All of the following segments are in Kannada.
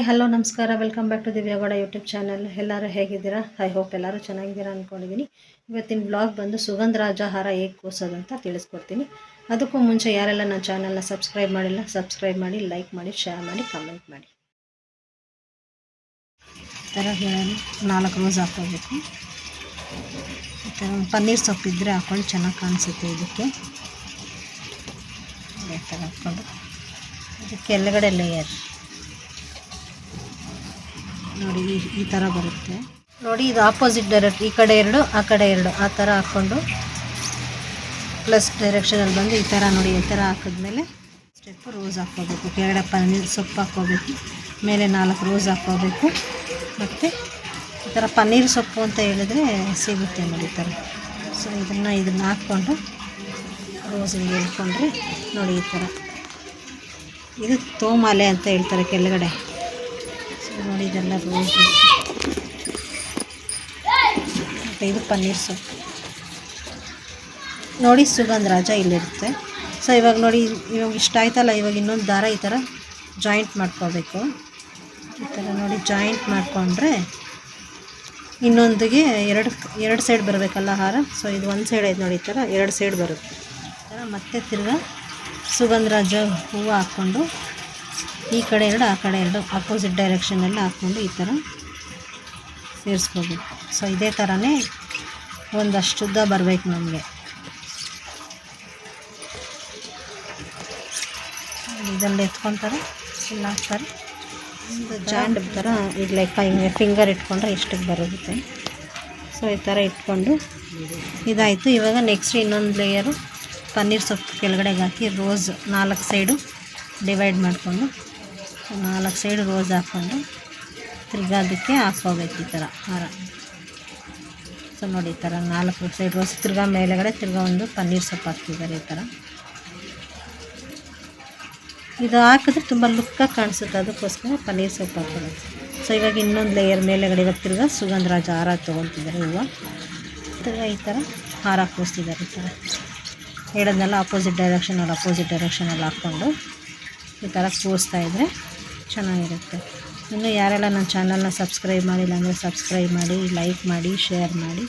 ಹಾಯ್, ಹಲೋ, ನಮಸ್ಕಾರ. Welcome back to Divya Gowda YouTube channel ಎಲ್ಲರೂ ಹೇಗಿದ್ದೀರಾ? ಐ ಹೋಪ್ ಎಲ್ಲರೂ ಚೆನ್ನಾಗಿದ್ದೀರಾ ಅಂದ್ಕೊಂಡಿದ್ದೀನಿ ಇವತ್ತಿನ ಬ್ಲಾಗ್ ಬಂದು ಸುಗಂಧರಾಜ ಹಾರ ಹೇಗೆ ಕೂರ್ಸೋದು ಅಂತ ತಿಳಿಸ್ಕೊಡ್ತೀನಿ. ಅದಕ್ಕೂ ಮುಂಚೆ ಯಾರೆಲ್ಲ ನನ್ನ ಚಾನಲ್ನ ಸಬ್ಸ್ಕ್ರೈಬ್ ಮಾಡಿಲ್ಲ ಸಬ್ಸ್ಕ್ರೈಬ್ ಮಾಡಿ ಲೈಕ್ ಮಾಡಿ ಶೇರ್ ಮಾಡಿ ಕಮೆಂಟ್ ಮಾಡಿ. ಈ ಥರ ನಾಲ್ಕು ರೋಸ್ ಹಾಕೋಬೇಕು ಈ ಥರ ಪನ್ನೀರ್ ಸೊಪ್ಪಿದ್ರೆ ಹಾಕ್ಕೊಂಡು ಚೆನ್ನಾಗಿ ಕಾಣಿಸುತ್ತೆ ಇದಕ್ಕೆ. ಈ ಥರ ಹಾಕ್ಕೊಂಡು. ಇದಕ್ಕೆ ಕೆಳಗಡೆ ಲೇಯರ್ ನೋಡಿ, ಈ ಥರ ಬರುತ್ತೆ. ನೋಡಿ, ಇದು ಆಪೋಸಿಟ್ ಡೈರೆಕ್ಟ್ ಈ ಕಡೆ ಎರಡು, ಆ ಕಡೆ ಎರಡು. ಆ ಥರ ಹಾಕ್ಕೊಂಡು ಪ್ಲಸ್ ಡೈರೆಕ್ಷನಲ್ಲಿ ಬಂದು ಈ ಥರ ನೋಡಿ, ಈ ಥರ ಹಾಕಿದ್ಮೇಲೆ ಸ್ಟೆಪ್ಪು ರೋಸ್ ಹಾಕ್ಕೋಬೇಕು. ಕೆಳಗಡೆ ಪನ್ನೀರ್ ಸೊಪ್ಪು ಹಾಕ್ಕೋಬೇಕು. ಮೇಲೆ ನಾಲ್ಕು ರೋಸ್ ಹಾಕ್ಕೋಬೇಕು. ಮತ್ತು ಈ ಥರ ಪನ್ನೀರ್ ಸೊಪ್ಪು ಅಂತ ಹೇಳಿದ್ರೆ ಸಿಗುತ್ತೆ ನೋಡಿ ಈ ಥರ ಸೊ ಇದನ್ನು ಇದನ್ನು ಹಾಕ್ಕೊಂಡು ರೋಸ್ ಹಿಂಗೆ ಹೇಳ್ಕೊಂಡ್ರೆ ನೋಡಿ ಈ ಥರ ಇದು ತೋಮಾಲೆ ಅಂತ ಹೇಳ್ತಾರೆ ಕೆಳಗಡೆ. ನೋಡಿ ಇದೆಲ್ಲ ರೋಸ್ ಮತ್ತು ಇದು ಪನ್ನೀರ್ ಸೊಪ್ಪು. ನೋಡಿ ಸುಗಂಧರಾಜ ಇಲ್ಲಿರುತ್ತೆ. ಸೊ ಇವಾಗ ನೋಡಿ, ಇವಾಗ ಇಷ್ಟ ಆಯ್ತಲ್ಲ, ಇವಾಗ ಇನ್ನೊಂದು ದಾರ ಈ ಥರ ಜಾಯಿಂಟ್ ಮಾಡ್ಕೋಬೇಕು ಈ ಥರ ನೋಡಿ ಜಾಯಿಂಟ್ ಮಾಡಿಕೊಂಡ್ರೆ ಇನ್ನೊಂದಿಗೆ ಎರಡು ಎರಡು ಸೈಡ್ ಬರಬೇಕಲ್ಲ ಹಾರ ಸೊ ಇದು ಒಂದು ಸೈಡ್ ಐತೆ ನೋಡಿ ಈ ಥರ ಎರಡು ಸೈಡ್ ಬರುತ್ತೆ. ಮತ್ತೆ ತಿರ್ಗಾ ಸುಗಂಧರಾಜ ಹೂವು ಹಾಕ್ಕೊಂಡು ಈ ಕಡೆ ಎರಡು, ಆ ಕಡೆ ಎರಡು ಅಪೋಸಿಟ್ ಡೈರೆಕ್ಷನಲ್ಲಿ ಹಾಕ್ಕೊಂಡು ಈ ಥರ ಸೇರಿಸ್ಕೋಬೇಕು. ಸೊ ಇದೇ ಥರನೇ ಒಂದಷ್ಟು ಉದ್ದ ಬರಬೇಕು ನಮಗೆ. ಇದನ್ನು ಎತ್ಕೊತಾರೆ ಇಲ್ಲ ಹಾಕ್ತಾರೆ. ಒಂದು ಜಾಂಡ್ ಥರ ಈಗ ಲೈಕ್ ಹಿಂಗೆ ಫಿಂಗರ್ ಇಟ್ಕೊಂಡ್ರೆ ಇಷ್ಟಕ್ಕೆ ಬರುತ್ತೆ. ಸೊ ಈ ಥರ ಇಟ್ಕೊಂಡು ಇದಾಯಿತು. ಇವಾಗ ನೆಕ್ಸ್ಟ್ ಇನ್ನೊಂದು ಲೇಯರು ಪನ್ನೀರ್ ಸೊಪ್ಪು ಕೆಳಗಡೆಗೆ ಹಾಕಿ ರೋಸ್ ನಾಲ್ಕು ಸೈಡು ಡಿವೈಡ್ ಮಾಡಿಕೊಂಡು ನಾಲ್ಕು ಸೈಡ್ ರೋಸ್ ಹಾಕ್ಕೊಂಡು ತಿರ್ಗಾ ಅದಕ್ಕೆ ಹಾಕ್ಕೋಬೇಕು ಈ ಥರ ಹಾರ. ಸೊ ನೋಡಿ ಈ ಥರ ನಾಲ್ಕು ಸೈಡ್ ರೋಸ್ ತಿರ್ಗಾ ಮೇಲೆಗಡೆ ತಿರ್ಗಾ ಒಂದು ಪನ್ನೀರ್ ಸೊಪ್ಪು ಹಾಕ್ತಿದ್ದಾರೆ ಈ ಥರ. ಇದು ಹಾಕಿದ್ರೆ ತುಂಬ ಲುಕ್ಕಾಗಿ ಕಾಣಿಸುತ್ತೆ, ಅದಕ್ಕೋಸ್ಕರ ಪನ್ನೀರ್ ಸೊಪ್ಪು ಹಾಕೋದು ಸೊ ಇವಾಗ ಇನ್ನೊಂದು ಲೇಯರ್ ಮೇಲೆಗಡೆ ಇವಾಗ ತಿರ್ಗಾ ಸುಗಂಧರಾಜ ಹಾರ ತೊಗೊಳ್ತಿದ್ದಾರೆ ಹೂವು. ತಿರ್ಗಾ ಈ ಥರ ಹಾರ ಕೂಸ್ತಿದ್ದಾರೆ ಈ ಥರ. ಹೇಳೋದನ್ನೆಲ್ಲ ಅಪೋಸಿಟ್ ಡೈರೆಕ್ಷನಲ್ಲಿ ಅಪೋಸಿಟ್ ಡೈರೆಕ್ಷನಲ್ಲಿ ಹಾಕ್ಕೊಂಡು ಈ ಥರ ಕೂರಿಸ್ತಾ ಇದ್ದರೆ ಚೆನ್ನಾಗಿರುತ್ತೆ. ಇನ್ನು ಯಾರೆಲ್ಲ ನನ್ನ ಚಾನಲ್ನ ಸಬ್ಸ್ಕ್ರೈಬ್ ಮಾಡಿಲ್ಲ ಅಂದರೆ ಸಬ್ಸ್ಕ್ರೈಬ್ ಮಾಡಿ ಲೈಕ್ ಮಾಡಿ ಶೇರ್ ಮಾಡಿ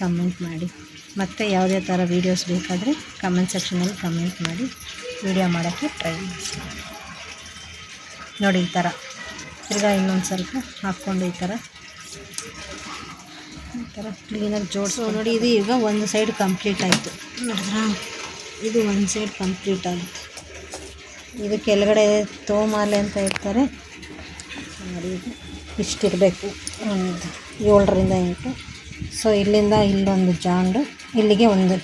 ಕಮೆಂಟ್ ಮಾಡಿ. ಮತ್ತು ಯಾವುದೇ ಥರ ವೀಡಿಯೋಸ್ ಬೇಕಾದರೆ ಕಮೆಂಟ್ ಸೆಕ್ಷನಲ್ಲಿ ಕಮೆಂಟ್ ಮಾಡಿ. ವೀಡಿಯೋ ಮಾಡೋಕ್ಕೆ ಟ್ರೈ ಮಾಡಿ. ನೋಡಿ ಈ ಥರ. ತಿರ್ಗಾ ಇನ್ನೊಂದು ಸ್ವಲ್ಪ ಹಾಕ್ಕೊಂಡು ಈ ಥರ. ಈ ಥರ ಕ್ಲೀನಾಗಿ ಜೋಡಿಸೋ ನೋಡಿ ಇದು ಈಗ ಒಂದು ಸೈಡ್ ಕಂಪ್ಲೀಟ್ ಆಯಿತು. ನೋಡಿದ್ರಾ? ಇದು ಒಂದು ಸೈಡ್ ಕಂಪ್ಲೀಟ್ ಆಗುತ್ತೆ. ಇದು ಕೆಳಗಡೆ ತೋಮಾಲೆ ಅಂತ ಇರ್ತಾರೆ ಇಷ್ಟಿರಬೇಕು. ಒಂದು ಏಳರಿಂದ ಎಂಟು. ಸೊ ಇಲ್ಲಿಂದ ಇಲ್ಲೊಂದು ಜಾಂಡು, ಇಲ್ಲಿಗೆ ಒಂದು,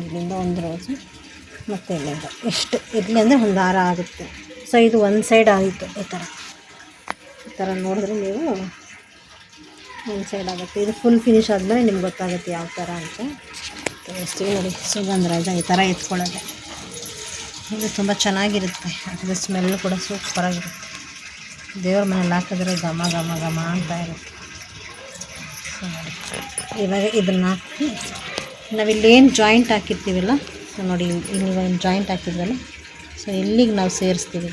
ಇಲ್ಲಿಂದ ಒಂದು ರೋಸು, ಮತ್ತು ಇಲ್ಲಿಂದ ಎಷ್ಟು, ಇಲ್ಲಿ ಅಂದರೆ ಒಂದು ಹಾರ ಆಗುತ್ತೆ. ಸೊ ಇದು ಒಂದು ಸೈಡ್ ಆಯಿತು ಈ ಥರ ಈ ಥರ ನೋಡಿದ್ರೆ ನೀವು ಒಂದು ಸೈಡ್ ಆಗುತ್ತೆ. ಇದು ಫುಲ್ ಫಿನಿಶ್ ಆದಮೇಲೆ ನಿಮ್ಗೆ ಗೊತ್ತಾಗುತ್ತೆ ಯಾವ ಥರ ಅಂತ. ನೋಡಿ, ಸುಗಂಧರಾಜ ಈ ಥರ ಎತ್ಕೊಳ್ಳೋದು. ಇದು ತುಂಬ ಚೆನ್ನಾಗಿರುತ್ತೆ. ಅದರ ಸ್ಮೆಲ್ ಕೂಡ ಸೂಪರಾಗಿರುತ್ತೆ ದೇವ್ರ ಮನೇಲಿ ಹಾಕಿದ್ರೆ ಘಮ ಘಮ ಘಮ ಅಂತ ಇರುತ್ತೆ. ಇವಾಗ ಇದನ್ನು ಹಾಕಿ ನಾವಿಲ್ಲೇನು ಜಾಯಿಂಟ್ ಹಾಕಿರ್ತೀವಲ್ಲ, ಸೊ ನೋಡಿ, ಇಲ್ಲಿ ಒಂದು ಜಾಯಿಂಟ್ ಹಾಕಿದ್ವಲ್ಲ, ಸೊ ಇಲ್ಲಿಗೆ ನಾವು ಸೇರಿಸ್ತೀವಿ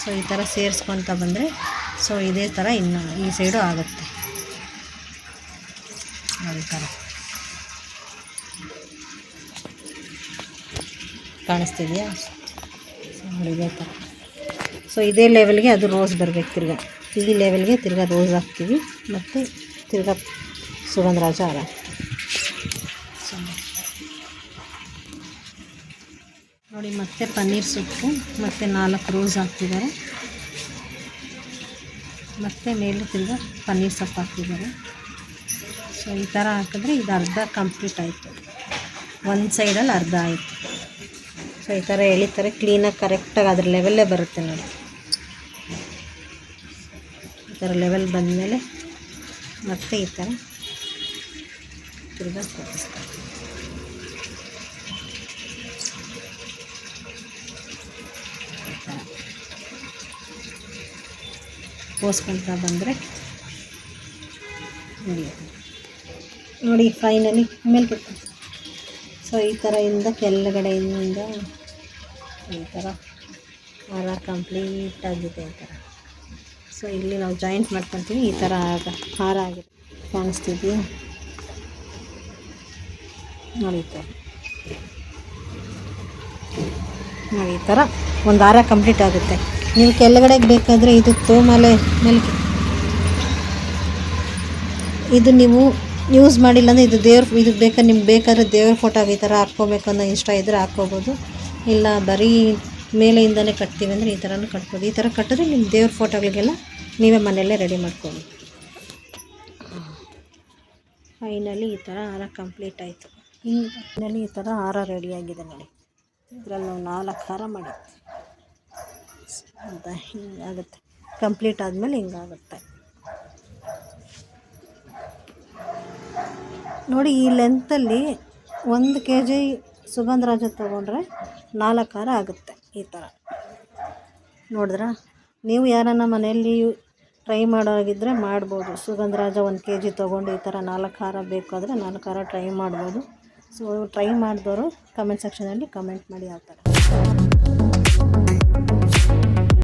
ಸೊ ಈ ಥರ ಸೇರಿಸ್ಕೊತ ಬಂದರೆ, ಸೊ ಇದೇ ಥರ ಇನ್ನು ಈ ಸೈಡು ಆಗುತ್ತೆ. ನೋಡಿ ಥರ ಕಾಣಿಸ್ತಿದೆಯಾ? ಇದೇ ಥರ ಸೊ ಇದೇ ಲೆವೆಲ್ಗೆ ಅದು ರೋಸ್ ಬರಬೇಕು ತಿರ್ಗಾ. ಈ ಲೆವೆಲ್ಗೆ ತಿರ್ಗಾ ರೋಸ್ ಹಾಕ್ತೀವಿ ಮತ್ತು ತಿರ್ಗಾ ಸುಗಂಧರಾಜ ಹಾರ. ನೋಡಿ, ಮತ್ತೆ ಪನ್ನೀರ್ ಸೊಪ್ಪು, ಮತ್ತು ನಾಲ್ಕು ರೋಸ್ ಹಾಕ್ತಿದ್ದಾರೆ. ಮತ್ತು ಮೇಲೆ ತಿರ್ಗಾ ಪನ್ನೀರ್ ಸೊಪ್ಪು ಹಾಕ್ತಿದ್ದಾರೆ. ಸೊ ಈ ಥರ ಹಾಕಿದ್ರೆ ಇದು ಅರ್ಧ ಕಂಪ್ಲೀಟ್ ಆಯಿತು. ಒಂದು ಸೈಡಲ್ಲಿ ಅರ್ಧ ಆಯಿತು. ಸೊ, ಈ ಥರ ಎಳಿತಾರೆ. ಕ್ಲೀನಾಗಿ ಕರೆಕ್ಟಾಗಿ ಅದ್ರ ಲೆವೆಲ್ಲೇ ಬರುತ್ತೆ ನೋಡಿ. ಈ ಥರ ಲೆವೆಲ್ ಬಂದಮೇಲೆ ಮತ್ತೆ ಈ ಥರ ತಿರ್ಗಾ ಕೋಸ್ಕೊಳ್ತಾ ಬಂದರೆ ನೋಡಿ ಫೈನಲಿ ಮೇಲೆ ಸೊ ಈ ಥರ ಇಂದ ಕೆಳಗಡೆಯಿಂದ ಈ ಥರ ಹಾರ ಕಂಪ್ಲೀಟ್ ಆಗಿದೆ ಈ ಥರ. ಸೊ ಇಲ್ಲಿ ನಾವು ಜಾಯಿಂಟ್ ಮಾಡ್ಕೊತೀವಿ. ಈ ಥರ ಆಗ ಹಾರ ಆಗಿದೆ. ಕಾಣಿಸ್ತಿದೆಯಾ? ನೋಡಿ ಥರ. ನೋಡಿ ಈ ಥರ ಒಂದು ಹಾರ ಕಂಪ್ಲೀಟ್ ಆಗುತ್ತೆ. ನೀವು ಕೆಳಗಡೆಗೆ ಬೇಕಾದರೆ ಇದು ತೋಮಾಲೆ ಮೇಲೆ ಇದು ನೀವು ಯೂಸ್ ಮಾಡಿಲ್ಲ ಅಂದರೆ ಇದು ದೇವ್ರ, ಇದು ಬೇಕಾದ್ರೆ ನಿಮ್ಗೆ ಬೇಕಾದ್ರೆ ದೇವ್ರ ಫೋಟೋ ಈ ಥರ ಹಾಕ್ಕೋಬೇಕು ಅನ್ನೋ ಇಷ್ಟ ಇದ್ದರೆ ಹಾಕ್ಕೋಬೋದು. ಇಲ್ಲ, ಬರೀ ಮೇಲೆಯಿಂದನೇ ಕಟ್ತೀವಿ ಅಂದರೆ ಈ ಥರನೂ ಕಟ್ಬೋದು. ಈ ಥರ ಕಟ್ಟಿದ್ರೆ ನಿಮ್ಮ ದೇವ್ರ ಫೋಟೋಗಳಿಗೆಲ್ಲ ನೀವೇ ಮನೆಯಲ್ಲೇ ರೆಡಿ ಮಾಡ್ಕೊಳ್ಳಿ. ಫೈನಲಿ ಈ ಥರ ಹಾರ ಕಂಪ್ಲೀಟ್ ಆಯಿತು. ಫೈನಲಿ ಈ ಥರ ಹಾರ ರೆಡಿಯಾಗಿದೆ ನೋಡಿ. ಇದರಲ್ಲಿ ನಾವು ನಾಲ್ಕು ಹಾರ ಮಾಡಿದ್ವಿ. ಅಂತ ಹಿಂಗಾಗುತ್ತೆ ಕಂಪ್ಲೀಟ್ ಆದಮೇಲೆ ಹಿಂಗಾಗುತ್ತೆ ನೋಡಿ ಈ ಲೆಂತಲ್ಲಿ ಒಂದು ಕೆ ಜಿ ಸುಗಂಧರಾಜ ತೊಗೊಂಡ್ರೆ ನಾಲ್ಕು ಹಾರ ಆಗುತ್ತೆ ಈ ಥರ ನೋಡಿದ್ರಾ? ನೀವು ಯಾರನ್ನ ಮನೆಯಲ್ಲಿ ಟ್ರೈ ಮಾಡೋಗಿದ್ದರೆ ಮಾಡ್ಬೋದು. ಸುಗಂಧರಾಜ ಒಂದು ಕೆ ಜಿ ತೊಗೊಂಡು ಈ ಥರ ನಾಲ್ಕು ಹಾರ ಬೇಕಾದರೆ ನಾಲ್ಕು ಹಾರ ಟ್ರೈ ಮಾಡ್ಬೋದು. ಸೊ ಟ್ರೈ ಮಾಡಿದವರು ಕಮೆಂಟ್ ಸೆಕ್ಷನಲ್ಲಿ ಕಮೆಂಟ್ ಮಾಡಿ ಯಾವ